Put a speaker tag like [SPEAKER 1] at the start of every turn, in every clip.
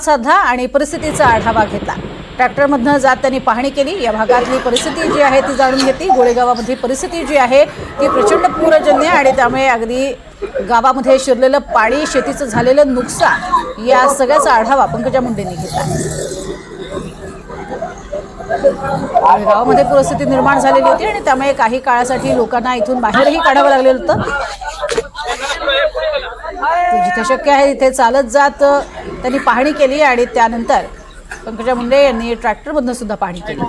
[SPEAKER 1] साधला आणि परिस्थितीचा आढावा घेतला. ट्रॅक्टरमधनं जात त्यांनी पाहणी केली. या भागातली परिस्थिती जी आहे ती जाणून घेतली. गोळेगावामधली परिस्थिती जी आहे ती प्रचंड पूरजन्य आणि त्यामुळे अगदी गावामध्ये शिरलेलं पाणी शेतीचं झालेलं नुकसान या सगळ्याचा आढावा पंकजा मुंडेंनी घेतला. गावामध्ये परिस्थिती निर्माण झालेली होती आणि त्यामुळे काही काळासाठी लोकांना इथून बाहेरही काढावं लागलेलं होतं. जिथे शक्य आहे तिथे चालत जात. त्यांनी पाहणी केली आणि त्यानंतर पंकजा मुंडे यांनी ट्रॅक्टरमधनं सुद्धा पाहणी केली.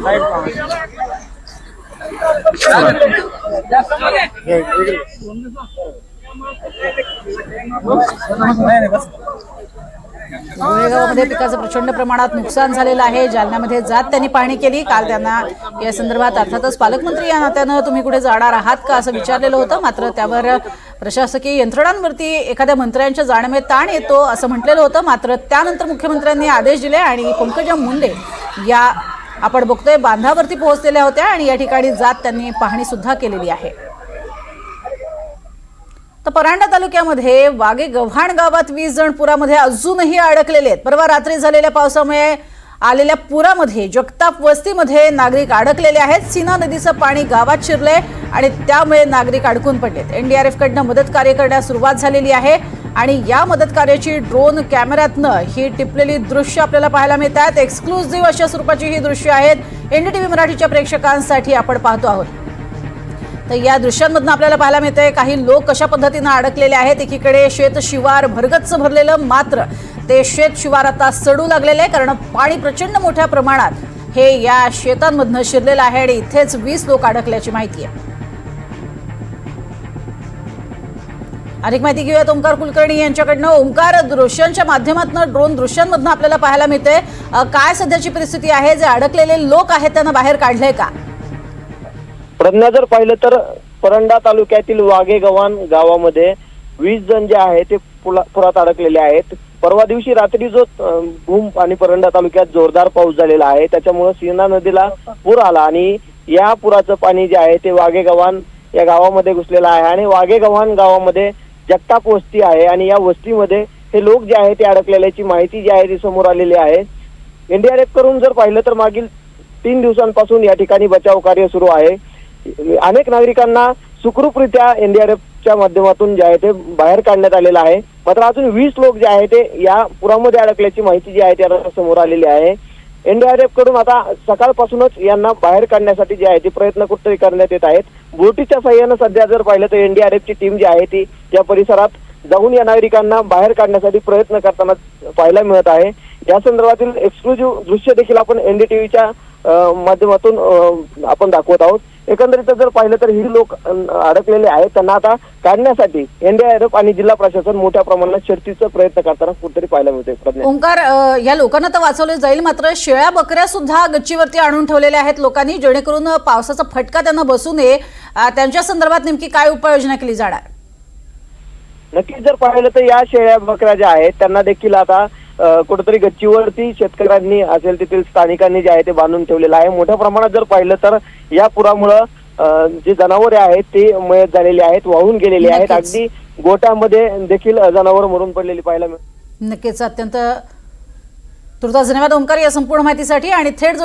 [SPEAKER 1] गोळेगावमध्ये पिकाचं प्रचंड प्रमाणात नुकसान झालेलं आहे. जालन्यामध्ये जात त्यांनी पाहणी केली. काल त्यांना या संदर्भात अर्थातच पालकमंत्री या नात्यानं तुम्ही कुठे जाणार आहात का असं विचारलेलं होतं. मात्र त्यावर प्रशासकीय यंत्रणांवरती एखाद्या मंत्र्यांच्या जाण्यामुळे ताण येतो असं म्हटलेलं होतं. मात्र त्यानंतर मुख्यमंत्र्यांनी आदेश दिले आणि पंकजा मुंडे या आपण बघतोय बांधावरती पोहोचलेल्या होत्या आणि या ठिकाणी जात त्यांनी पाहणी सुद्धा केलेली आहे. तर परांडा तालुक्यामध्ये वागे गव्हाण गावात वीस जण पुरामध्ये अजूनही अडकलेले आहेत. परवा रात्री झालेल्या पावसामुळे आलेल्या पुरामध्ये जगताप वस्तीमध्ये नागरिक अडकलेले आहेत. सीना नदीचं पाणी गावात शिरलंय आणि त्यामुळे नागरिक अडकून पडलेत. एनडीआरएफ कडनं मदत कार्य करण्यास सुरुवात झालेली आहे आणि या मदत कार्याची ड्रोन कॅमेऱ्यातनं ही टिपलेली दृश्य आपल्याला पाहायला मिळतात. एक्सक्लुझिव्ह अशा स्वरूपाची ही दृश्य आहेत. एनडीटीव्ही मराठीच्या प्रेक्षकांसाठी आपण पाहतो आहोत. तर या दृश्यांमधनं आपल्याला पाहायला मिळतंय काही लोक कशा पद्धतीनं अडकलेले आहेत? एकीकडे शेत शिवार भरगच्च भरलेलं मात्र ते शेत शिवार आता सडू लागलेलं आहे कारण पाणी प्रचंड मोठ्या प्रमाणात हे या शेतांमधनं शिरलेलं आहे आणि इथेच वीस लोक अडकल्याची माहिती आहे. अधिक माहिती घेऊयात ओंकार कुलकर्णी यांच्याकडनं. ओंकार दृश्यांच्या माध्यमातून ड्रोन दृश्यांमधनं आपल्याला पाहायला मिळते काय सध्याची परिस्थिती आहे? जे अडकलेले लोक आहेत त्यांना बाहेर काढले का?
[SPEAKER 2] प्रज्ञा जर पाहिलं तर परंडा तालुक्यातील वाघे गव्हाण गावामध्ये वीस जण जे आहे ते पुला- पुरात अडकलेले आहेत. परवा दिवशी रात्री जो भूम आणि परंडा तालुक्यात जोरदार पाऊस झालेला आहे त्याच्यामुळे सिन्हा नदीला पूर आला आणि या पुराचं पाणी जे आहे ते वाघे गव्हाण या गावामध्ये घुसलेलं आहे आणि वाघे गव्हाण गावामध्ये जगताप वस्ती आहे आणि या वस्तीमध्ये हे लोक जे आहे ते अडकलेल्याची माहिती जी आहे ती समोर आलेली आहे. एनडीआरएफ करून जर पाहिलं तर मागील तीन दिवसांपासून या ठिकाणी बचाव कार्य सुरू आहे. म्हणजे अनेक नागरिकांना सुखरूपरित्या एनडीआरएफच्या माध्यमातून जे आहे ते बाहेर काढण्यात आलेलं आहे. मात्र अजून वीस लोक जे आहे ते या पुरामध्ये अडकल्याची माहिती जी आहे ती आता समोर आलेली आहे. एनडीआरएफकडून आता सकाळपासूनच यांना बाहेर काढण्यासाठी जे आहे ते प्रयत्न कुठेतरी करण्यात येत आहेत. बोटीच्या साह्यानं सध्या जर पाहिलं तर एनडीआरएफची टीम जी आहे ती या परिसरात जाऊन या नागरिकांना बाहेर काढण्यासाठी प्रयत्न करताना पाहायला मिळत आहे. या संदर्भातील एक्सक्लुझिव्ह दृश्य देखील आपण एनडीटीव्हीच्या माध्यमातून आपण दाखवत आहोत. एकंदरीत जर पाहिलं तर ही लोक अडकलेले आहेत. त्यांना आता काढण्यासाठी एनडीआरएफ आणि जिल्हा प्रशासन मोठ्या प्रमाणात शर्तीचा प्रयत्न करताना कुठेतरी पाहायला मिळते
[SPEAKER 1] ओंकार या लोकांना तर वाचवले जाईल. मात्र शेळ्या बकऱ्या सुद्धा गच्चीवरती आणून ठेवलेल्या आहेत लोकांनी जेणेकरून पावसाचा फटका त्यांना बसू नये. त्यांच्या संदर्भात नेमकी काय उपाययोजना केली जाणार?
[SPEAKER 2] नक्कीच जर पाहिलं तर या शेळ्या बकऱ्या ज्या आहेत त्यांना देखील आता कुठेतरी गच्चीवरती शेतकऱ्यांनी असेल तेथील स्थानिकांनी जे आहे ते बांधून ठेवलेलं आहे. मोठ्या प्रमाणात जर पाहिलं तर या पुरामुळं जे जनावरे आहेत ते मयत झालेली आहेत वाहून गेलेली आहेत. अगदी गोट्यामध्ये देखील जनावर मरून पडलेली पाहायला मिळतात
[SPEAKER 1] नक्कीच. अत्यंत तुर्तास धन्यवाद ओंकार या संपूर्ण माहितीसाठी. आणि थेट जो